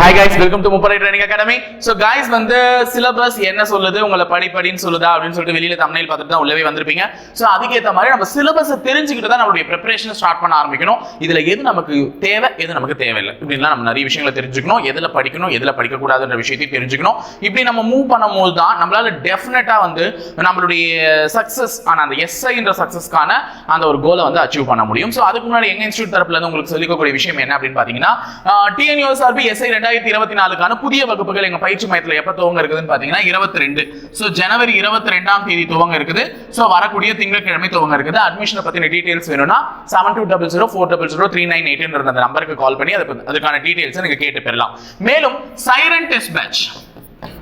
Hi guys welcome to முப்படை training academy so guys வந்து syllabus என்ன சொல்லுது உங்களை படி படின்னு சொல்லுதா அப்படின்னு சொல்லிட்டு வெளியில தமிழில் பார்த்துட்டு தான் உள்ளவே வந்திருப்பீங்க. ஸோ அதுக்கேற்ற மாதிரி நம்ம சிலபஸை தெரிஞ்சுக்கிட்டு தான் நம்மளுடைய ப்ரிப்பரேஷன் ஸ்டார்ட் பண்ண ஆரம்பிக்கணும். இதுல எது நமக்கு தேவை எது நமக்கு தேவையில்லை. இப்படின்னா நம்ம நிறைய விஷயங்களை தெரிஞ்சுக்கணும். எதில் படிக்கணும் எதுல படிக்கக்கூடாதுன்ற விஷயத்தையும் தெரிஞ்சுக்கணும். இப்படி நம்ம மூவ் பண்ணும்போது தான் நம்மளால டெஃபினட்டா வந்து நம்மளுடைய சக்ஸஸ் ஆனால் அந்த எஸ்ஐன்ற சக்சஸ்க்கான அந்த ஒரு கோலை வந்து அச்சீவ் பண்ண முடியும். ஸோ அதுக்கு முன்னாடி எங்கள் இன்ஸ்டியூட் தரப்புல இருந்து உங்களுக்கு சொல்லிக்கக்கூடிய விஷயம் என்ன அப்படின்னு பாத்தீங்கன்னா டிஎன்யூஎஸ்ஆர்பி எஸ்ஐ ரெண்டாயிரத்தி இருபத்தி நாலுக்கான புதிய வகுப்புகள் எங்க பயிற்சி மையத்தில் எப்ப துவங்க இருக்குதுன்னு பாத்தீங்கன்னா இருபத்தி ரெண்டு ஸோ ஜனவரி இருபத்தி ரெண்டாம் தேதி துவங்க இருக்குது. ஸோ வரக்கூடிய திங்கட்கிழமை துவங்க இருக்குது. அட்மிஷனை பத்தின டீடைல்ஸ் வேணும்னா seven two double zero four double zero three nine eight அந்த நம்பருக்கு கால் பண்ணி அதுக்கான டீடைல்ஸ் நீங்க கேட்டு பெறலாம். மேலும் சைரன் டெஸ்ட் பேட்ச்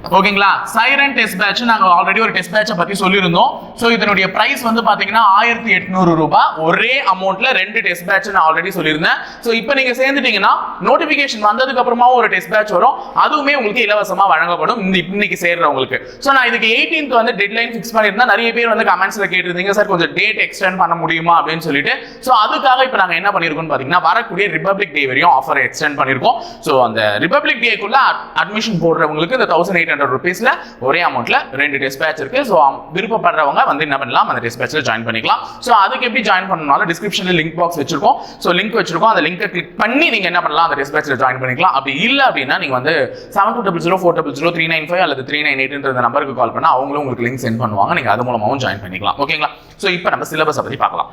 ஓகேங்களா? சைரன் டெஸ்ட் பேட்ச் நாங்க ஆல்ரெடி ஒரு டெஸ்ட் பேட்சை பத்தி சொல்லியிருந்தோம். ஸோ இதனுடைய பிரைஸ் வந்து பாத்தீங்கன்னா ஆயிரத்தி எட்நூறு ரூபாய். ஒரே அமௌண்ட்ல ரெண்டு டெஸ்ட் பேட்ச் நான் ஆல்ரெடி சொல்லியிருந்தேன். ஸோ இப்போ நீங்க சேர்ந்துட்டீங்கன்னா நோட்டிபிகேஷன் வந்ததுக்கு அப்புறமா ஒரு டெஸ்ட் பேட்ச் வரும். அதுவுமே உங்களுக்கு இலவசமா வழங்கப்படும். இந்த இன்னைக்கு சேர்றவங்களுக்கு. ஸோ நான் இதுக்கு 18th வந்து டெட்லைன் ஃபிக்ஸ் பண்ணியிருந்தேன் நிறைய பேர் வந்து கமெண்ட்ஸ்ல கேட்டிருந்தீங்க சார் கொஞ்சம் டேட் எக்ஸ்டெண்ட் பண்ண முடியுமா? அப்படின்னு சொல்லிட்டு. ஸோ அதுக்காக இப்போ நாங்க என்ன பண்ணிருக்கோம்னு பாத்தீங்கன்னா வரக்கூடிய ரிபப்ளிக் டே வரையும் ஆஃபர் எக்ஸ்டெண்ட் பண்ணியிருக்கோம். ஸோ அந்த ரிபப்ளிக் டேக்குள்ள அட்மிஷன் போடுறவங்களுக்கு இந்த தௌசண்ட் எயிட் ஹண்ட்ரட் ருபீஸ்ல ஒரே அமௌண்ட்ல ரெண்டு டெஸ்ட் பேட்ச் இருக்கு ஸோ விருப்பப்படுறவங்க வந்து என்ன பண்ணலாம்? அந்த டிஸ்பேச்சில் ஜாயின் பண்ணிக்கலாம். ஸோ அதுக்கு எப்படி ஜாயின் பண்ணனாலும் டிஸ்கிரிப்ஷன்ல லிங்க் பாக்ஸ் வச்சிருக்கோம். ஸோ லிங்க் வச்சிருக்கோம். அந்த லிங்கை கிளிக் பண்ணி நீங்க என்ன பண்ணலாம்? அந்த டிஸ்பேச்சில் ஜாயின் பண்ணிக்கலாம். அப்படி இல்லை அப்படின்னா நீங்க வந்து seven two double zero four double zero three nine five அல்லது த்ரீ நைன் எயிட்ன்ற நம்பருக்கு கால் பண்ணா அவங்களும் உங்களுக்கு லிங்க் சென்ட் பண்ணுவாங்க. நீங்க அது மூலமாவும் ஜாயின் பண்ணிக்கலாம். ஓகேங்களா ஸோ இப்போ நம்ம சிலபஸை பத்தி பார்க்கலாம்.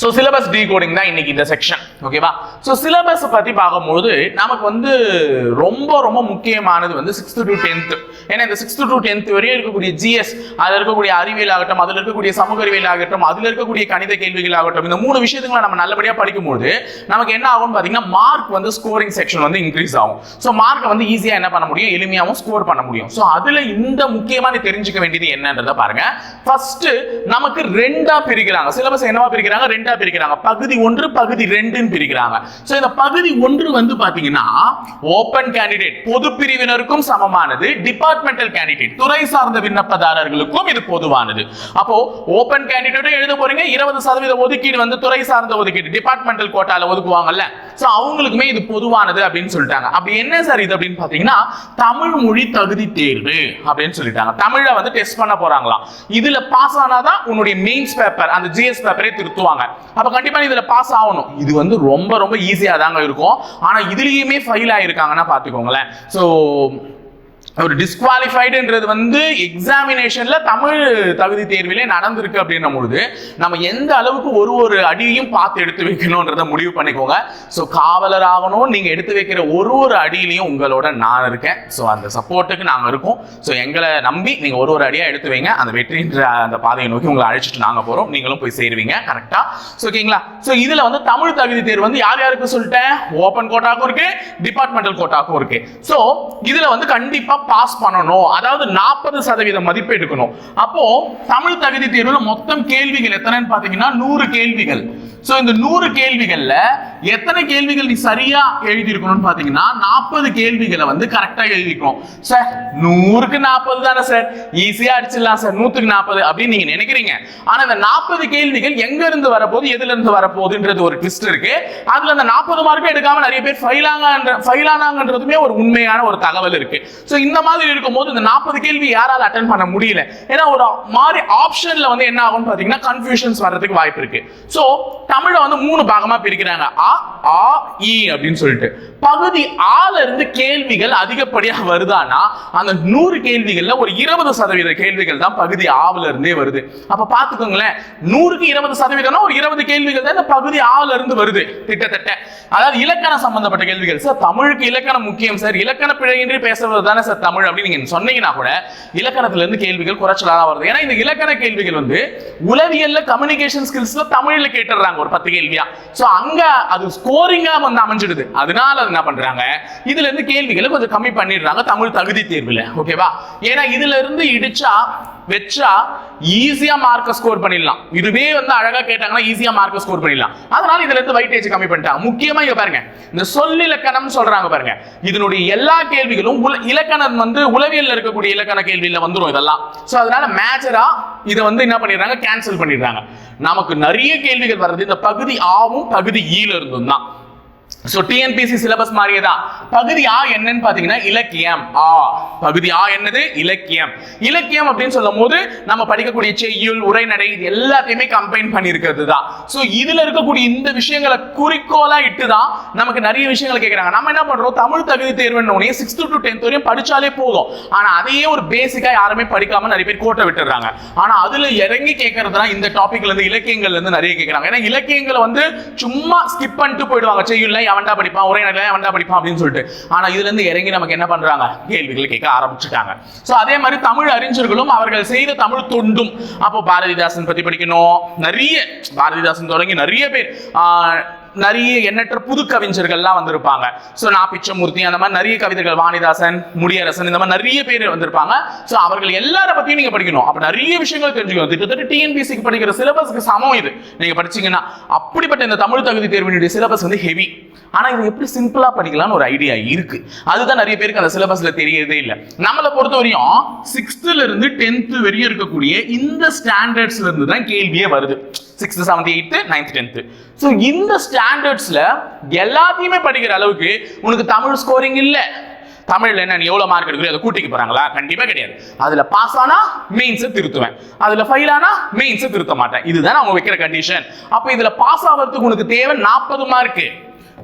ஸோ சிலபஸ் டீகோடிங் தான் இன்னைக்கு இந்த செக்ஷன் ஓகேவா ஸோ சிலபஸ் பத்தி பார்க்கும்போது நமக்கு வந்து ரொம்ப ரொம்ப முக்கியமானது வந்து சிக்ஸ்த் டு டென்த் ஏன்னா இந்த சிக்ஸ்த் டு டென்த் வரையும் இருக்கக்கூடிய ஜிஎஸ் அதில் இருக்கக்கூடிய அறிவியல் ஆகட்டும் அதில் இருக்கக்கூடிய சமூக அறிவியல் ஆகட்டும் அதில் இருக்கக்கூடிய கணித கேள்விகள் ஆகட்டும் இந்த மூணு விஷயத்துங்களை நம்ம நல்லபடியாக படிக்கும்போது நமக்கு என்ன ஆகும்னு பார்த்தீங்கன்னா மார்க் வந்து ஸ்கோரிங் செக்ஷன் வந்து இன்க்ரீஸ் ஆகும். ஸோ மார்க்கை வந்து ஈஸியாக என்ன பண்ண முடியும்? எளிமையாகவும் ஸ்கோர் பண்ண முடியும். ஸோ அதில் இந்த முக்கியமாக நீ தெரிஞ்சுக்க வேண்டியது என்னன்றதை பாருங்க. ஃபர்ஸ்ட் நமக்கு ரெண்டா பிரிக்கிறாங்க. சிலபஸ் என்னவா பிரிக்கிறாங்க? ரெண்டா பிரிக்கிறாங்க. பகுதி ஒன்று பகுதி ரெண்டுன்னு பிரிக்கிறாங்க. ஸோ இந்த பகுதி ஒன்று வந்து பாத்தீங்கன்னா ஓப்பன் கேண்டிடேட் பொது பிரிவினருக்கும் சமமானது டிபார்ட்மெண்டல் கேண்டிடேட் துறை சார்ந்த விண்ணப்பதாரர்களுக்கும் இது பொதுவானது. அப்போ ஓப்பன் கேண்டிடேட்டும் எழுத போறீங்க இருபது சதவீத ஒதுக்கீடு வந்து துறை சார்ந்த ஒதுக்கீடு டிபார்ட்மெண்டல் கோட்டால ஒதுக்குவாங்கல்ல. ஸோ அவங்களுக்குமே இது பொதுவானது அப்படின்னு சொல்லிட்டாங்க. அப்படி என்ன சார் இது அப்படின்னு பார்த்தீங்கன்னா தமிழ் மொழி தகுதி தேர்வு அப்படின்னு சொல்லிட்டாங்க. தமிழை வந்து டெஸ்ட் பண்ண போறாங்களாம் இதுல பாஸ் ஆனாதான் உன்னுடைய மெயின்ஸ் பேப்பர் அந்த ஜிஎஸ் பேப்பரே திருத்துவாங்க. அப்ப கண்டிப்பா இதுல பாஸ் ஆகணும். இது வந்து ரொம்ப ரொம்ப ஈஸியா தாங்க இருக்கும். ஆனா இதுலயுமே ஃபெயில் ஆயிருக்காங்கன்னா பாத்துக்கோங்களேன். ஸோ ஒரு டிஸ்குவாலிஃபைடுன்றது வந்து எக்ஸாமினேஷன்ல தமிழ் தகுதி தேர்விலே நடந்திருக்கு அப்படின்னும் பொழுது நம்ம எந்த அளவுக்கு ஒரு ஒரு அடியையும் பார்த்து எடுத்து வைக்கணும்ன்றத முடிவு பண்ணிக்கோங்க. ஸோ காவலர் ஆகணும். நீங்க எடுத்து வைக்கிற ஒரு ஒரு அடியிலையும் உங்களோட நான் இருக்கேன். ஸோ அந்த சப்போர்ட்டுக்கு நாங்க இருக்கோம். ஸோ எங்களை நம்பி நீங்க ஒரு ஒரு அடியா எடுத்து வைங்க. அந்த வெற்றின்ற அந்த பாதையை நோக்கி உங்களை அழைச்சிட்டு நாங்க போறோம். நீங்களும் போய் சேருவீங்க. கரெக்டா ஸோ ஓகேங்களா ஸோ இதுல வந்து தமிழ் தகுதி தேர்வு வந்து யார் யாருக்கு சொல்லிட்டேன்? ஓப்பன் கோட்டாக்கும் இருக்கு டிபார்ட்மெண்டல் கோட்டாக்கும் இருக்கு. ஸோ இதுல வந்து கண்டிப்பா பாஸ் பண்ணணும். அதாவது நாற்பது சதவீத மதிப்பு எடுக்கணும். அப்போ தமிழ் தகுதி தேர்வில் மொத்தம் கேள்விகள் எத்தனைன்னு பார்த்தீங்கன்னா நூறு கேள்விகள். ஸோ இந்த நூறு கேள்விகள்ல எத்தனை கேள்விகள் நீ சரியா எழுதியிருக்கணும்னு பார்த்தீங்கன்னா நாற்பது கேள்விகளை வந்து கரெக்டாக எழுதிக்கணும். சார் நூறுக்கு நாற்பது தானே சார் ஈஸியாக அடிச்சிடலாம் சார் நூற்றுக்கு நாற்பது அப்படின்னு நீங்கள் நினைக்கிறீங்க. ஆனால் இந்த நாற்பது கேள்விகள் எங்கேருந்து வரப்போகுது எதுலேருந்து வரப்போகுதுன்றது ஒரு ட்விஸ்ட் இருக்கு. அதில் அந்த நாற்பது மார்க்கும் எடுக்காமல் நிறைய பேர் ஃபெயில் ஆங்க ஆனாங்கன்றதுமே ஒரு உண்மையான ஒரு தகவல் இருக்கு. ஸோ இந்த மாதிரி இருக்கும்போது இந்த நாற்பது கேள்வி யாரால அட்டன் பண்ண முடியல. ஏன்னா ஒரு மாதிரி ஆப்ஷன்ல வந்து என்ன ஆகும்னு பாத்தீங்கன்னா கன்ஃபியூஷன்ஸ் வர்றதுக்கு வாய்ப்பு இருக்கு. சோ தமிழை வந்து மூணு பாகமா பிரிக்கிறாங்க. அ ஆ இ அப்படின்னு சொல்லிட்டு. பகுதி ஆல இருந்து கேள்விகள் அதிகப்படியா வருதானா அந்த நூறு கேள்விகள்ல ஒரு இருபது சதவீத கேள்விகள் தான் பகுதி ஆவுல இருந்தே வருது. அப்ப பாத்துக்கோங்களேன் நூறுக்கு இருபது சதவீதம்னா ஒரு இருபது கேள்விகள் தான் இந்த பகுதி ஆவுல இருந்து வருது கிட்டத்தட்ட. அதாவது இலக்கண சம்பந்தப்பட்ட கேள்விகள். சார் தமிழுக்கு இலக்கணம் முக்கியம் சார். இலக்கண பிழையின்றி பேசுறது தானே சார் தமிழ் அப்படின்னு நீங்க சொன்னீங்கன்னா கூட இலக்கணத்துல இருந்து கேள்விகள் குறைச்சலாக வருது. ஏன்னா இந்த இலக்கண கேள்விகள் வந்து உளவியல்ல கம்யூனிகேஷன் ஸ்கில்ஸ்ல தமிழ்ல கேட்டுறாங்க ஒரு பத்து கேள்வியா. சோ அங்க அது ஸ்கோரிங்கா வந்து அமைஞ்சிடுது. அதனால அது என்ன பண்றாங்க? இதுல இருந்து கேள்விகளை கொஞ்சம் கம்மி பண்ணிடுறாங்க தமிழ் தகுதி தேர்வுல. ஓகேவா ஏன்னா இதுல இருந்து இடிச்சா வச்சா ஈஸியா மார்க்கை ஸ்கோர் பண்ணிடலாம். இதுவே வந்து அழகா கேட்டாங்கன்னா ஈஸியா மார்க்கை ஸ்கோர் பண்ணிடலாம். அதனால இதுல இருந்து வைட்டேஜ் கம்மி பண்ணிட்டாங்க முக்கியமா இங்க பாருங்க. இந்த சொல் இலக்கணம் சொல்றாங்க பாருங்க. இதனுடைய எல்லா கேள்விகளும் இலக்கணம் வந்து உளவியல் இருக்கக்கூடிய இலக்கண கேள்வியில வந்துடும் இதெல்லாம். சோ அதனால மேஜரா இதை வந்து என்ன பண்ணிடுறாங்க? கேன்சல் பண்ணிடுறாங்க. நமக்கு நிறைய கேள்விகள் வர்றது இந்த பகுதி ஆவும் பகுதி ஈல இருந்தும் தான் ஸோ டிஎன்பிசி சிலபஸ் மாதிரியே தான் பகுதி ஆ என்னன்னு பார்த்தீங்கன்னா இலக்கியம். ஆ பகுதி ஆ என்னது? இலக்கியம். இலக்கியம் அப்படின்னு சொல்லும் போது நம்ம படிக்கக்கூடிய செய்யுள் உரைநடை இது எல்லாத்தையுமே கம்பைன் பண்ணியிருக்கிறது தான் ஸோ இதில் இருக்கக்கூடிய இந்த விஷயங்களை குறிக்கோளாக இட்டு தான் நமக்கு நிறைய விஷயங்கள் கேட்குறாங்க நம்ம என்ன பண்ணுறோம் தமிழ் தகுதி தேர்வுன்னு உடனே சிக்ஸ்த் டு டென்த் வரையும் படிச்சாலே போதும். ஆனால் அதையே ஒரு பேசிக்காக யாருமே படிக்காமல் நிறைய பேர் கோட்டை விட்டுறாங்க ஆனால் அதில் இறங்கி கேட்கறதுனா இந்த டாப்பிக்லேருந்து இலக்கியங்கள்லேருந்து நிறைய கேட்குறாங்க ஏன்னா இலக்கியங்களை வந்து சும்மா ஸ்கிப் பண்ணிட்டு போயிடுவாங்க. செய்யுள்ள படிப்பான் படிப்பான் உரைநடை எவன்டா படிப்பான் அப்படின்னு சொல்லிட்டு. ஆனா இதுல இருந்து இறங்கி நமக்கு என்ன பண்றாங்க? கேள்விகள் கேட்க ஆரம்பிச்சுட்டாங்க சோ அதே மாதிரி தமிழ் அறிஞர்களும் அவர்கள் செய்த தமிழ் தொண்டும். அப்போ பாரதிதாசன் பத்தி படிக்கணும். நிறைய பாரதிதாசன் தொடங்கி நிறைய பேர் ஆஹ், நிறைய எண்ணற்ற புது கவிஞர்கள்லாம் வந்திருப்பாங்க. ஸோ நான் பிச்சமூர்த்தி அந்த மாதிரி நிறைய கவிதைகள் வாணிதாசன் முடியரசன் இந்த மாதிரி நிறைய பேர் வந்திருப்பாங்க. ஸோ அவர்கள் எல்லாரை பத்தியும் நீங்க படிக்கணும். அப்ப நிறைய விஷயங்கள் தெரிஞ்சுக்கணும். கிட்டத்தட்ட டிஎன்பிசிக்கு படிக்கிற சிலபஸ்க்கு சமம் இது. நீங்க படிச்சீங்கன்னா அப்படிப்பட்ட இந்த தமிழ் தகுதி தேர்வினுடைய சிலபஸ் வந்து ஹெவி ஆனா இது எப்படி சிம்பிளா படிக்கலாம்னு ஒரு ஐடியா இருக்கு. அதுதான் நிறைய பேருக்கு அந்த சிலபஸ்ல தெரியறதே இல்லை. நம்மளை பொறுத்த வரையும் சிக்ஸ்த்ல இருந்து டென்த் வரையும் இருக்கக்கூடிய இந்த ஸ்டாண்டர்ட்ஸ்ல இருந்து தான் கேள்வியே வருது. Sixth seventh eighth ninth tenth so இந்த ஸ்டாண்டர்ட்ஸில் எல்லாத்தையுமே படிக்கிற அளவுக்கு உனக்கு தமிழ் ஸ்கோரிங் இல்லை. தமிழில் என்ன நீ எவ்வளோ மார்க் எடுக்கிறோ அதை கூட்டிக்கு போகிறாங்களா கண்டிப்பாக கிடையாது. அதில் பாஸ் ஆனால் மெயின்ஸை திருத்துவேன். அதில் ஃபெயில் ஆனால் மெயின்ஸை திருத்த மாட்டேன். இதுதான் அவங்க வைக்கிற கண்டிஷன் அப்போ இதில் பாஸ் ஆகிறதுக்கு உனக்கு தேவை நாற்பது மார்க்கு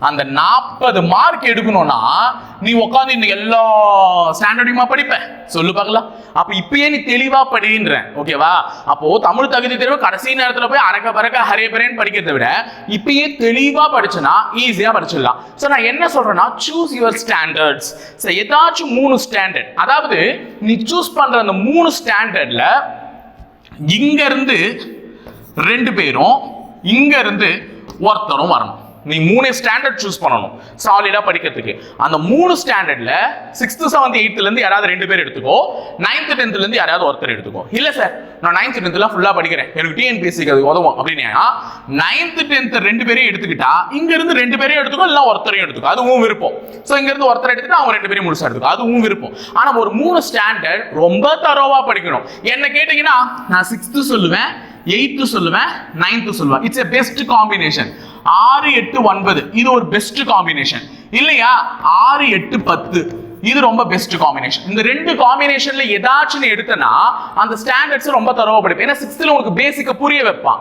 அந்த நாற்பது மார்க் எடுக்கணும்னா நீ உட்காந்து இந்த எல்லா ஸ்டாண்டர்டையுமா படிப்ப? சொல்லு பார்க்கலாம். அப்ப இப்பயே நீ தெளிவா படின்றேன் ஓகேவா அப்போ தமிழ் தகுதி தேர்வு கடைசி நேரத்துல போய் அறக்க பறக்க ஹரே பரேன்னு படிக்கிறதை விட இப்பயே தெளிவா படிச்சனா ஈஸியா படிச்சிடலாம். ஸோ நான் என்ன சொல்றேன்னா சூஸ் யுவர் ஸ்டாண்டர்ட்ஸ் ஸோ ஏதாச்சும் மூணு ஸ்டாண்டர்ட் அதாவது நீ சூஸ் பண்ற அந்த மூணு ஸ்டாண்டர்ட்ல இங்க இருந்து ரெண்டு பேரும் இங்க இருந்து ஒருத்தரும் வரணும். நீ மூணு ஸ்டாண்டர்ட் சூஸ் பண்ணணும். சாலிடா படிக்கிறதுக்கு. அந்த மூணு ஸ்டாண்டர்ட்ல சிக்ஸ்த் செவன்த் எயித்துல இருந்து யாராவது ரெண்டு பேர் எடுத்துக்கோ. நைன்த் டென்த்ல இருந்து யாராவது ஒருத்தர் எடுத்துக்கோ. இல்ல சார் நான் நைன்த் டென்த்லாம் ஃபுல்லா படிக்கிறேன். எனக்கு டிஎன்பிஎஸ்சிக்கு அது உதவும் அப்படின்னா நைன்த் டென்த் ரெண்டு பேரையும் எடுத்துக்கிட்டா இங்க இருந்து ரெண்டு பேரையும் எடுத்துக்கோ இல்ல ஒருத்தரையும் எடுத்துக்கோ. அதுவும் விருப்பம். சோ இங்க இருந்து ஒருத்தர் எடுத்துட்டு அவங்க ரெண்டு பேரையும் முழுசா எடுத்துக்கோ. அதுவும் விருப்பம். ஆனா ஒரு மூணு ஸ்டாண்டர்ட் ரொம்ப தரோவா படிக்கணும். என்ன கேட்டீங்கன்னா நான் சிக்ஸ்த் சொல்லுவேன் எயித்து சொல்லுவேன் நைன்த்து சொல்லுவேன். இட்ஸ் எ பெஸ்ட் காம்பினேஷன் ஆறு எட்டு ஒன்பது. இது ஒரு பெஸ்ட் காம்பினேஷன் இல்லையா? ஆறு எட்டு பத்து. இது ரொம்ப பெஸ்ட் காம்பினேஷன் இந்த ரெண்டு காம்பினேஷன்ல ஏதாச்சும் எடுத்தனா அந்த ஸ்டாண்டர்ட்ஸ் ரொம்ப தரவா படிப்பேன் ஏன்னா சிக்ஸ்த்ல உனக்கு பேசிக்க புரிய வைப்பான்.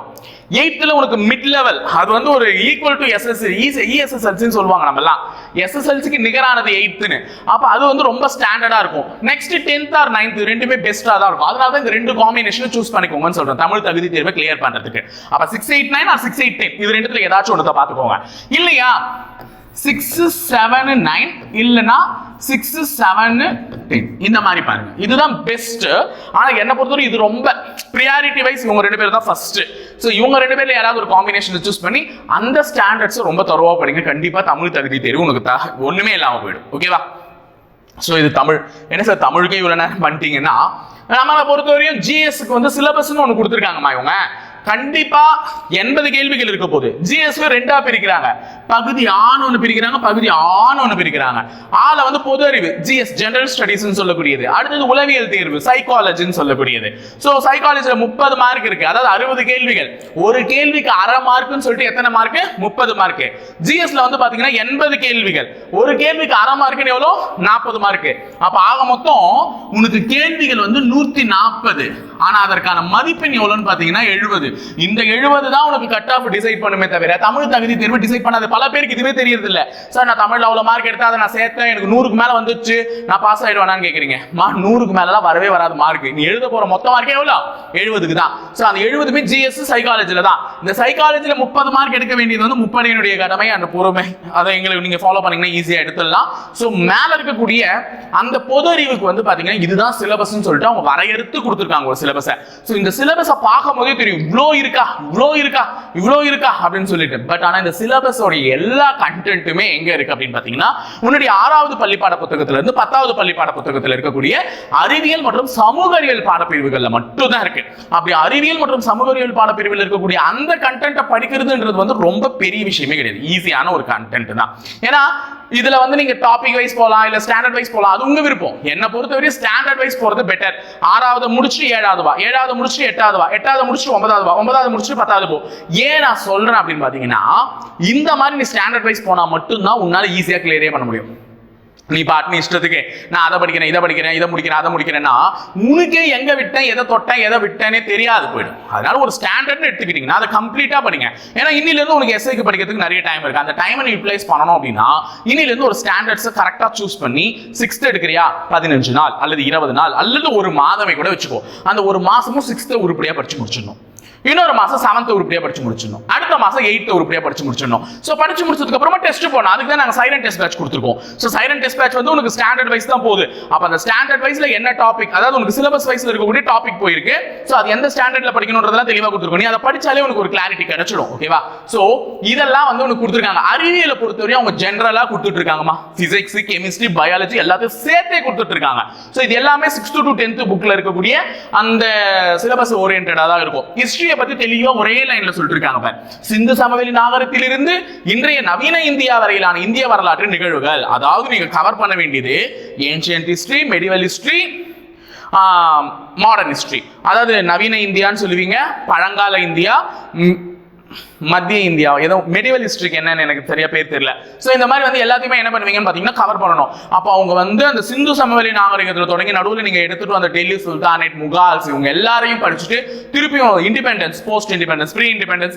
எயித்துல உனக்கு மிட் லெவல் அது வந்து ஒரு ஈக்குவல் டு எஸ்எஸ்எல் இஎஸ்எஸ்எல்சின்னு சொல்லுவாங்க நம்ம எல்லாம் எஸ்எஸ்எல்சிக்கு நிகரானது எயித்துன்னு அப்ப அது வந்து ரொம்ப ஸ்டாண்டர்டா இருக்கும். நெக்ஸ்ட் டென்த் ஆர் நைன்த் ரெண்டுமே பெஸ்டா தான் இருக்கும். அதனால தான் இந்த ரெண்டு காம்பினேஷன் சூஸ் பண்ணிக்கோங்கன்னு சொல்றேன். தமிழ் தகுதி தேர்வை கிளியர் பண்றதுக்கு. அப்ப six eight nine or six eight ten இது ரெண்டுத்துல ஏதாச்சும் ஒன்றத்தை பார்த்துக்கோங்க. இல்லையா? சிக்ஸ் செவன் நைன் இல்லைன்னா சிக்ஸ் செவன் டென் இந்த மாதிரி பாருங்க. இதுதான் பெஸ்ட் ஆனால் என்னை பொறுத்தவரை இது ரொம்ப ப்ரியாரிட்டி வைஸ் இவங்க ரெண்டு பேர் தான் ஃபர்ஸ்ட் ஸோ இவங்க ரெண்டு பேர்ல யாராவது ஒரு காம்பினேஷன் சூஸ் பண்ணி அந்த ஸ்டாண்டர்ட்ஸ் ரொம்ப தருவா படிங்க. கண்டிப்பாக தமிழ் தகுதி தேர்வு உனக்கு த- ஒன்றுமே இல்லாமல் போயிடும் ஓகேவா ஸோ இது தமிழ். என்ன சார் தமிழுக்கே இவ்வளோ நேரம் பண்ணிட்டீங்கன்னா நம்மளை பொறுத்தவரையும் ஜிஎஸ்க்கு வந்து சிலபஸ்ன்னு ஒன்று கொடுத்துருக்காங்கம்மா இவங்க. கண்டிப்பா எண்பது கேள்விகள் இருக்க போகுது. ஜிஎஸ் ரெண்டா பிரிக்கிறாங்க. பகுதி ஆண் ஒன்று பிரிக்கிறாங்க பகுதி ஆண் ஒன்று பிரிக்கிறாங்க. ஆல வந்து பொது அறிவு ஜிஎஸ் ஜெனரல் ஸ்டடீஸ்னு சொல்லக்கூடியது. அடுத்தது உளவியல் தேர்வு சைக்காலஜின்னு சொல்லக்கூடியது. ஸோ சைக்காலஜியில் முப்பது மார்க் இருக்கு. அதாவது அறுபது கேள்விகள். ஒரு கேள்விக்கு அரை மார்க்னு சொல்லிட்டு எத்தனை மார்க் முப்பது மார்க் ஜிஎஸ்ல வந்து பாத்தீங்கன்னா எண்பது கேள்விகள். ஒரு கேள்விக்கு அரை மார்க்னு எவ்வளோ? நாற்பது மார்க் அப்ப ஆக மொத்தம் உனக்கு கேள்விகள் வந்து நூத்தி நாற்பது. ஆனா அதற்கான மதிப்பெண் எவ்வளோன்னு பாத்தீங்கன்னா எழுபது. இந்த எழுபது தான் உனக்கு கட் ஆஃப் டிசைட் பண்ணுமே தவிர தமிழ் தகுதி தேர்வு டிசைட் பண்ணாது பல பேருக்கு இதுவே தெரியறது இல்ல சார் நான் தமிழ்ல அவ்வளவு மார்க் எடுத்தா அதை நான் சேர்த்தேன். எனக்கு நூறுக்கு மேல வந்துச்சு நான் பாஸ் ஆயிடுவானான்னு கேக்குறீங்க. மா நூறுக்கு மேலலாம் வரவே வராது மார்க் நீ எழுத போற மொத்த மார்க்கே எவ்வளோ? எழுபதுக்கு தான். ஸோ அந்த எழுபதுமே ஜிஎஸ் சைக்காலஜில தான். இந்த சைக்காலஜில முப்பது மார்க் எடுக்க வேண்டியது வந்து முப்படையினுடைய கடமை அந்த பொறுமை. அதை எங்களுக்கு நீங்க ஃபாலோ பண்ணீங்கன்னா ஈஸியா எடுத்துடலாம். ஸோ மேல இருக்கக்கூடிய அந்த பொது அறிவுக்கு வந்து பாத்தீங்கன்னா இதுதான் சிலபஸ்னு சொல்லிட்டு அவங்க வரையறுத்து கொடுத்துருக்காங்க ஒரு சிலபஸை ஸோ இந்த சிலபஸை பார்க்கும் போதே தெரியும் இவ்வளோ இருக்கா? இவ்வளோ இருக்கா? இவ்வளோ இருக்கா? அப்படின்னு சொல்லிட்டு. பட் ஆனா இந்த சிலபஸோட எல்லா கண்டென்ட்டுமே எங்க இருக்கு அப்படின்னு பாத்தீங்கன்னா உன்னுடைய ஆறாவது பள்ளிப்பாட புத்தகத்துல இருந்து பத்தாவது பள்ளிப்பாட புத்தகத்துல இருக்கக்கூடிய அறிவியல் மற்றும் சமூக அறிவியல் பாடப்பிரிவுகள்ல மட்டும் தான் இருக்கு. அப்படி அறிவியல் மற்றும் சமூக அறிவியல் பாடப்பிரிவில் இருக்கக்கூடிய அந்த கண்டென்ட்டை படிக்கிறதுன்றது வந்து ரொம்ப பெரிய விஷயமே கிடையாது. ஈஸியான ஒரு கண்டென்ட் தான். ஏன்னா இதுல வந்து நீங்க டாபிக் வைஸ் போலாம் இல்ல ஸ்டாண்டர்ட் வைஸ் போலாம் அது உங்க விருப்பம். என்ன பொறுத்தவரை ஸ்டாண்டர்ட் வைஸ் போறது பெட்டர் ஆறாவது முடிச்சு ஏழாவது வா. ஏழாவது முடிச்சு எட்டாவது வா. எட்டாவது முடிச்சு ஒன்பதாவது வா. ஒன்பதாவது முடிச்சு பத்தாவது போ. ஏன் நான் சொல்றேன் அப்படின்னு பாத்தீங்கன்னா இந்த மாதிரி நீ ஸ்டாண்டர்ட் வைஸ் போனா மட்டும்தான் உன்னால ஈஸியாக கிளியரே பண்ண முடியும். நீ பாட்டு இஷ்டத்துக்கு நான் அதை படிக்கிறேன் இதை படிக்கிறேன் இதை முடிக்கிறேன் அதை முடிக்கிறேன்னா உனக்கே எங்க விட்டேன் எதை தொட்டேன் எதை விட்டேனே தெரியாது போயிடும். அதனால ஒரு ஸ்டாண்டர்ட்னு எடுத்துக்கிட்டீங்கன்னா அதை கம்ப்ளீட்டா படிங்க. ஏன்னா இன்னிலேருந்து உனக்கு எஸ்ஐக்கு படிக்கிறதுக்கு நிறைய டைம் இருக்கு. அந்த டைமை நீ யூட்டிலைஸ் பண்ணணும் அப்படின்னா இன்னிலேருந்து ஒரு ஸ்டாண்டர்ட்ஸை கரெக்டாக சூஸ் பண்ணி சிக்ஸ்த் எடுக்கிறியா? பதினஞ்சு நாள் அல்லது இருபது நாள் அல்லது ஒரு மாதமே கூட வச்சுக்கோ. அந்த ஒரு மாசமும் சிக்ஸ்த்தை உருப்படியாக படிச்சு முடிச்சிடணும். இன்னொரு மாசம் செவன்த் உருப்படியா படிச்சு முடிச்சிடணும். அடுத்த மாசம் எயித் உருப்படியா படிச்சு முடிச்சிடணும். சோ படிச்சு முடிச்சதுக்கு அப்புறமா டெஸ்ட் போனோம் அதுக்கு தான் நாங்க சைலண்ட் டெஸ்ட் பேட்ச் கொடுத்துருக்கோம். சோ சைலண்ட் டெஸ்ட் பேட்ச் வந்து உனக்கு ஸ்டாண்டர்ட் வைஸ் தான் போகுது. அப்ப அந்த ஸ்டாண்டர்ட் வைஸ்ல என்ன டாபிக் அதாவது உனக்கு சிலபஸ் வைஸ்ல இருக்கக்கூடிய டாபிக் போயிருக்கு. சோ அது எந்த ஸ்டாண்டர்ட்ல படிக்கணும்ன்றதெல்லாம் தெளிவா கொடுத்துருக்கோம். நீ அதை படிச்சாலே உனக்கு ஒரு கிளாரிட்டி கிடைச்சிடும் ஓகேவா சோ இதெல்லாம் வந்து உனக்கு கொடுத்துருக்காங்க. அறிவியலை பொறுத்தவரையும் அவங்க ஜென்ரலா கொடுத்துட்டு இருக்காங்கம்மா பிசிக்ஸ் கெமிஸ்ட்ரி பயாலஜி எல்லாத்தையும் சேர்த்தே கொடுத்துட்டு இருக்காங்க சோ இது எல்லாமே சிக்ஸ்த் டு டென்த் புக்ல இருக்கக்கூடிய அந்த சிலபஸ் ஓரியன்டா தான் இருக்கும். ஹிஸ்டரியை பத்தி தெளிவா ஒரே லைன்ல சொல்லிட்டு இருக்காங்க பாரு. சிந்து சமவெளி நாகரத்திலிருந்து இன்றைய நவீன இந்தியா வரையிலான இந்திய வரலாற்று நிகழ்வுகள் அதாவது நீங்க கவர் பண்ண வேண்டியது ancient history medieval history modern history அதாவது நவீன இந்தியான்னு சொல்லுவீங்க பழங்கால இந்தியா மத்திய இந்தியா ஏதோ மெடிவல் ஹிஸ்டரிக்கு என்னன்னு எனக்கு சரியா பேர் தெரியல. ஸோ இந்த மாதிரி வந்து எல்லாத்தையுமே என்ன பண்ணுவீங்கன்னு பார்த்தீங்கன்னா கவர் பண்ணணும். அப்போ அவங்க வந்து அந்த சிந்து சமவெளி நாகரிகத்தில் தொடங்கி நடுவில் நீங்கள் எடுத்துட்டு வந்த டெல்லி சுல்தானேட் முகால்ஸ் இவங்க எல்லாரையும் படிச்சுட்டு திருப்பியும் independence post independence pre independence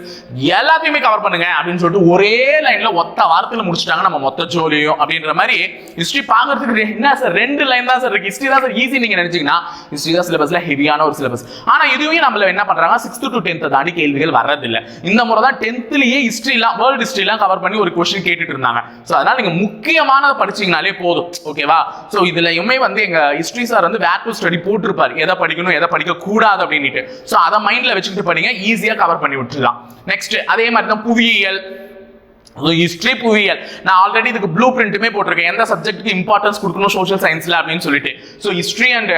எல்லாத்தையுமே கவர் பண்ணுங்க அப்படின்னு சொல்லிட்டு ஒரே லைன்ல ஒத்த வாரத்தில் முடிச்சிட்டாங்க நம்ம மொத்த ஜோலியும் அப்படின்ற மாதிரி ஹிஸ்டரி பார்க்கறதுக்கு என்ன சார் ரெண்டு லைன் தான் சார் இருக்கு. ஹிஸ்டரி தான் சார் ஈஸி நீங்க நினைச்சீங்கன்னா ஹிஸ்டரி தான் சிலபஸ்ல ஹெவியான ஒரு சிலபஸ் ஆனா இதுவே நம்மள என்ன பண்றாங்க? சிக்ஸ்த் டு டென்த் தாண்டி கேள்விகள் வர்றதில்லை. இந்த முறை தான் டென்த்லயே ஹிஸ்ட்ரிலாம் வேர்ல்டு ஹிஸ்ட்ரிலாம் கவர் பண்ணி ஒரு கொஸ்டின் கேட்டுட்டு இருந்தாங்க. ஸோ அதனால நீங்க முக்கியமானதை படிச்சீங்கனாலே போதும். ஓகேவா ஸோ இதுலயுமே வந்து எங்க ஹிஸ்ட்ரி சார் வந்து வேர் டு ஸ்டடி போட்டிருப்பாரு. எதை படிக்கணும் எதை படிக்க கூடாது அப்படின்ட்டு ஸோ அதை மைண்ட்ல வச்சுக்கிட்டு படிங்க. ஈஸியா கவர் பண்ணி விட்டுலாம் நெக்ஸ்ட் அதே மாதிரி தான் புவியியல் ஹிஸ்டரி புவியியல். நான் ஆல்ரெடி இதுக்கு ப்ளூ பிரிண்ட்டுமே போட்டிருக்கேன். எந்த சப்ஜெக்ட்டுக்கு இம்பார்ட்டன்ஸ் கொடுக்கணும் சோஷியல் சயின்ஸில் அப்படின்னு சொல்லிட்டு. ஸோ ஹிஸ்ட்ரி அண்ட்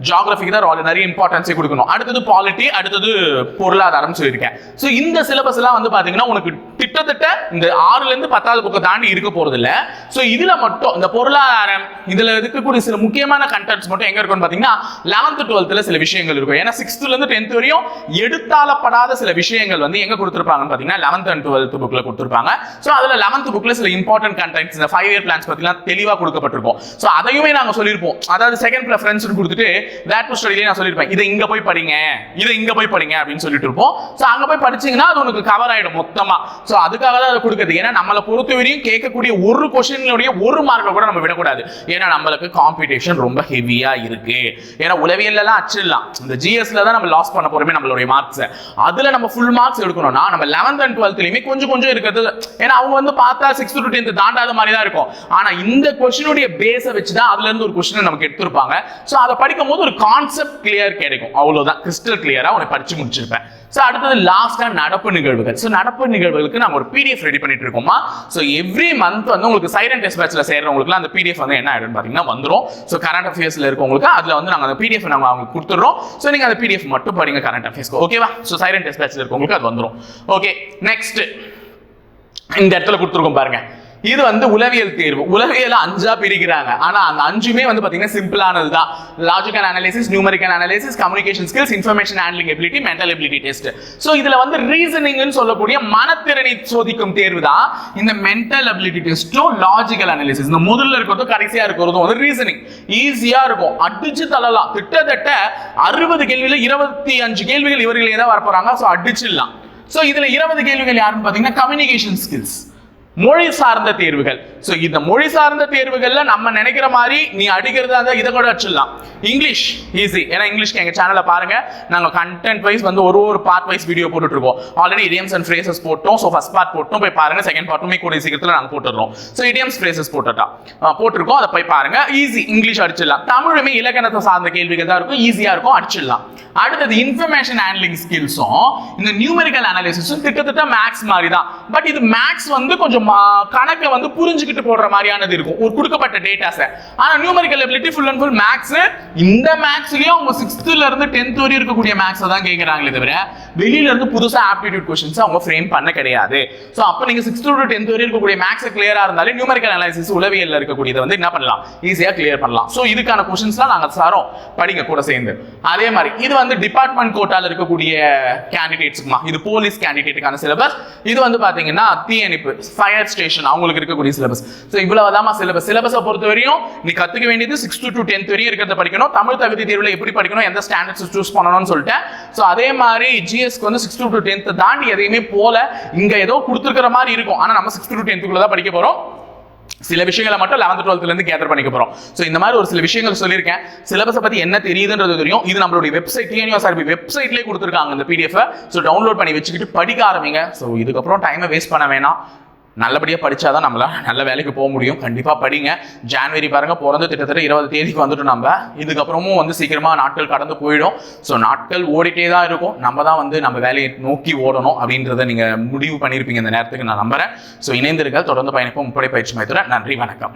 ஜியாகிரபிக்கு தான் ரொ- நிறைய இம்பார்ட்டன்ஸே கொடுக்கணும். அடுத்தது பாலிட்டி அடுத்தது பொருளாதாரம் சொல்லியிருக்கேன். ஸோ இந்த சிலபஸ் எல்லாம் வந்து பாத்தீங்கன்னா உனக்கு கிட்டத்தட்ட இந்த ஆறுல இருந்து பத்தாவது புக்கை தாண்டி இருக்க போறது இல்ல ஸோ இதுல மட்டும் இந்த பொருளாதாரம் இதுல இருக்கக்கூடிய சில முக்கியமான கண்டென்ட்ஸ் மட்டும் எங்க இருக்கும்னு பாத்தீங்கன்னா லெவன்த் டுவெல்த்ல சில விஷயங்கள் இருக்கும். ஏன்னா சிக்ஸ்த்ல இருந்து டென்த் வரையும் எடுத்தாலப்படாத சில விஷயங்கள் வந்து எங்க கொடுத்துருப்பாங்கன்னு பாத்தீங்கன்னா லெவன்த் அண்ட் டுவெல்த் புக்ல கொடுத்துருப்பாங்க. ஸோ அதுல லெவன்த் புக்ல சில இம்பார்ட்டன்ட் கண்டென்ட்ஸ் இந்த ஃபைவ் இயர் பிளான்ஸ் பத்திலாம் தெளிவாக கொடுக்கப்பட்டிருக்கும். ஸோ அதையுமே நாங்கள் சொல்லியிருப்போம். அதாவது செகண்ட் ப்ரெஃபரன்ஸ் கொடுத்துட்டு தேட் டு ஸ்டடிலே நான் சொல்லியிருப்பேன். இதை இங்கே போய் படிங்க. இதை இங்கே போய் படிங்க அப்படின்னு சொல்லிட்டு இருப்போம். ஸோ அங்கே போய் படிச்சிங்கன்னா அது உனக்கு கவர் ஆகிடும் மொத்தமாக ஸோ அதுக்காக தான் அதை கொடுக்குறது. ஏன்னா நம்மளை பொறுத்தவரையும் கேட்கக்கூடிய ஒரு கொஷினுடைய ஒரு மார்க்கை கூட நம்ம விடக்கூடாது. ஏன்னா நம்மளுக்கு காம்படிஷன் ரொம்ப ஹெவியாக இருக்கு. ஏன்னா உளவியல்லாம் அச்சிடலாம். இந்த ஜிஎஸ்ல தான் நம்ம லாஸ் பண்ண போறோமே நம்மளுடைய மார்க்ஸை அதில் நம்ம ஃபுல் மார்க்ஸ் எடுக்கணும்னா நம்ம லெவன்த் அண்ட் டுவெல்த்லையுமே கொஞ்சம் கொஞ்சம் இருக்கிறது. ஏன்னா அவங்க வந்து பார்த்தா சிக்ஸ்த் டு டென்த் தாண்டாத மாதிரி தான் இருக்கும். ஆனால் இந்த கொஷினுடைய பேஸை வச்சு தான் அதுலேருந்து ஒரு கொஷினை நமக்கு எடுத்திருப்பாங்க. ஸோ அதை படிக்கும் போது ஒரு கான்செப்ட் கிளியர் கிடைக்கும். அவ்வளவுதான். கிறிஸ்டல் கிளியரா உனக்கு படிச்சு முடிச்சிருப்பேன். ஸோ அடுத்தது லாஸ்டா நடப்பு நிகழ்வுகள். ஸோ நடப்பு நிகழ்வுகளுக்கு நாங்கள் ஒரு பிடிஎஃப் ரெடி பண்ணிட்டு இருக்கோமா? ஸோ எவ்ரி மந்த் வந்து உங்களுக்கு சைலண்ட் டெஸ்ட் பேட்ச்ல சேர்றவங்களுக்குலாம் அந்த பிடிஎஃப் வந்து என்ன ஆயிடும்னு பார்த்தீங்கன்னா வந்துரும். ஸோ கரண்ட் அஃபேர்ஸில் இருக்கவங்களுக்கு அதில் வந்து நாங்கள் அந்த பிடிஎஃப் நாங்கள் அவங்களுக்கு கொடுத்துறோம் ஸோ நீங்கள் அந்த பிடிஎஃப் மட்டும் படிங்க கரண்ட் அஃபேர்ஸ்க்கு ஓகேவா ஸோ சைலண்ட் டெஸ்ட் பேட்ச்ல இருக்கவங்களுக்கு அது வந்துரும். ஓகே நெக்ஸ்ட் இந்த இடத்துல கொடுத்துருக்கோம் பாருங்க. இது வந்து உளவியல் தேர்வு. உளவியல் அஞ்சா பிரிக்கிறாங்க. ஆனா அந்த அஞ்சுமே வந்து பாத்தீங்கன்னா சிம்பிளானது தான் logical analysis numerical analysis communication skills information handling ability mental ability test so இதுல வந்து ரீசனிங்னு சொல்லக்கூடிய மனத்திறனை சோதிக்கும் தேர்வு தான் இந்த மென்டல் அபிலிட்டி டெஸ்ட்டும் லாஜிக்கல் அனாலிசிஸ் இந்த முதல்ல இருக்கிறதும் கடைசியா இருக்கிறதும் வந்து ரீசனிங் ஈஸியா இருக்கும். அடிச்சு தள்ளலாம். கிட்டத்தட்ட அறுபது கேள்வியில இருபத்தி அஞ்சு கேள்விகள் இவர்களே தான் வரப்போறாங்க. ஸோ அடிச்சிடலாம். ஸோ இதுல இருபது கேள்விகள் யாருன்னு பாத்தீங்கன்னா கம்யூனிகேஷன் ஸ்கில்ஸ் மொழி சார்ந்த தேர்வுகள். ஸோ இந்த மொழி சார்ந்த தேர்வுகள்ல நம்ம நினைக்கிற மாதிரி நீ அடிக்கிறதா இருந்தால் இதை கூட வச்சிடலாம். இங்கிலீஷ் ஈஸி ஏன்னா இங்கிலீஷ்க்கு எங்கள் சேனலை பாருங்க நாங்கள் கண்டென்ட் வைஸ் வந்து ஒரு ஒரு பார்ட் வைஸ் வீடியோ போட்டுட்டு இருக்கோம் ஆல்ரெடி இடியம்ஸ் அண்ட் ஃப்ரேசஸ் போட்டோம். ஸோ ஃபஸ்ட் பார்ட் போட்டோம். போய் பாருங்க செகண்ட் பார்ட்டுமே கூட சீக்கிரத்தில் நாங்கள் போட்டுடுறோம் ஸோ இடியம்ஸ் ஃப்ரேசஸ் போட்டுட்டா. போட்டிருக்கோம். அதை போய் பாருங்க. ஈஸி இங்கிலீஷ் அடிச்சிடலாம். தமிழுமே இலக்கணத்தை சார்ந்த கேள்விகள் தான் இருக்கும். ஈஸியாக இருக்கும். அடிச்சிடலாம். அடுத்தது இன்ஃபர்மேஷன் ஹேண்ட்லிங் ஸ்கில்ஸும் இந்த நியூமெரிக்கல் அனாலிசிஸும் கிட்டத்தட்ட மேக்ஸ் மாதிரி தான். பட் இது மேக்ஸ் வந்து கொஞ்சம் கணக்கை வந்து புரிஞ்சுக்கிட்டு போடுற மாதிரியானது இருக்கும். ஒரு கொடுக்கப்பட்ட டேட்டாஸை ஆனா numerical ability full and full maths இந்த மேக்ஸ்லயும் அவங்க சிக்ஸ்த்ல இருந்து டென்த் வரையும் இருக்கக்கூடிய மேக்ஸ் தான் கேட்கறாங்களே தவிர வெளியில இருந்து புதுசா ஆப்டிடியூட் கொஸ்டின்ஸ் அவங்க ஃப்ரேம் பண்ண கிடையாது. சோ அப்ப நீங்க சிக்ஸ்த் டு டென்த் வரையும் இருக்கக்கூடிய மேக்ஸ் கிளியரா இருந்தாலே நியூமரிக்கல் அனாலிசிஸ் உளவியல் இருக்கக்கூடியதை வந்து என்ன பண்ணலாம்? ஈஸியா கிளியர் பண்ணலாம். சோ இதுக்கான கொஸ்டின்ஸ்லாம் நாங்க சாரோம் படிங்க கூட சேர்ந்து. அதே மாதிரி இது வந்து டிபார்ட்மெண்ட் கோட்டால இருக்கக்கூடிய கேண்டிடேட்ஸ்க்குமா இது போலீஸ் கேண்டிடேட்டுக்கான சிலபஸ் இது வந்து பாத்தீங்கன்னா தீயணைப்பு ஃபயர் ஸ்டேஷன் அவங்களுக்கு இருக்கக்கூடிய சிலபஸ் ஸோ இவ்வளவுதான் சிலபஸ் சிலபஸை பொறுத்த வரையும் நீ கத்துக்க வேண்டியது சிக்ஸ் டு டென்த் வரையும் இருக்கிறத படிக்கணும். தமிழ் தகுதி தேர்வில் எப்படி படிக்கணும் எந்த ஸ்டாண்டர்ட்ஸ் சூஸ் பண்ணணும்னு சொல்லிட்டேன். ஸோ அதே மாதிரி ஜிஎஸ்க்கு வந்து சிக்ஸ் டு டென்த் தாண்டி எதையுமே போல இங்க ஏதோ கொடுத்துருக்கிற மாதிரி இருக்கும். ஆனால் நம்ம சிக்ஸ் டு டென்த்துக்குள்ள தான் படிக்க போறோம். சில விஷயங்களை மட்டும் லெவன்த் டுவெல்த்ல இருந்து கேதர் பண்ணிக்க போறோம். ஸோ இந்த மாதிரி ஒரு சில விஷயங்கள் சொல்லியிருக்கேன். சிலபஸை பத்தி என்ன தெரியுதுன்றது தெரியும். இது நம்மளுடைய வெப்சைட் டிஎன்யூஎஸ்ஆர்பி வெப்சைட்லேயே கொடுத்துருக்காங்க இந்த பிடிஎஃப் ஸோ டவுன்லோட் பண்ணி வச்சுக்கிட்டு படிக்க ஆரம்பிங்க. ஸோ இதுக்கப்புறம் டைமை வேஸ்ட் பண்ண வேணாம். நல்லபடியாக படிச்சாதான் நம்மள நல்ல வேலைக்கு போக முடியும். கண்டிப்பாக படிங்க. ஜான்வரி பாருங்கள் பிறந்து கிட்டத்தட்ட இருபது தேதிக்கு வந்துட்டு நம்ம. இதுக்கப்புறமும் வந்து சீக்கிரமாக நாட்கள் கடந்து போயிடும். ஸோ நாட்கள் ஓடிட்டே தான் இருக்கும். நம்ம தான் வந்து நம்ம வேலையை நோக்கி ஓடணும் அப்படின்றத நீங்கள் முடிவு பண்ணியிருப்பீங்க இந்த நேரத்துக்கு நான் நம்புகிறேன் ஸோ இணைந்திருக்க தொடர்ந்து பயணிப்போம். முப்படை பயிற்சி மையத்துடன் நன்றி வணக்கம்.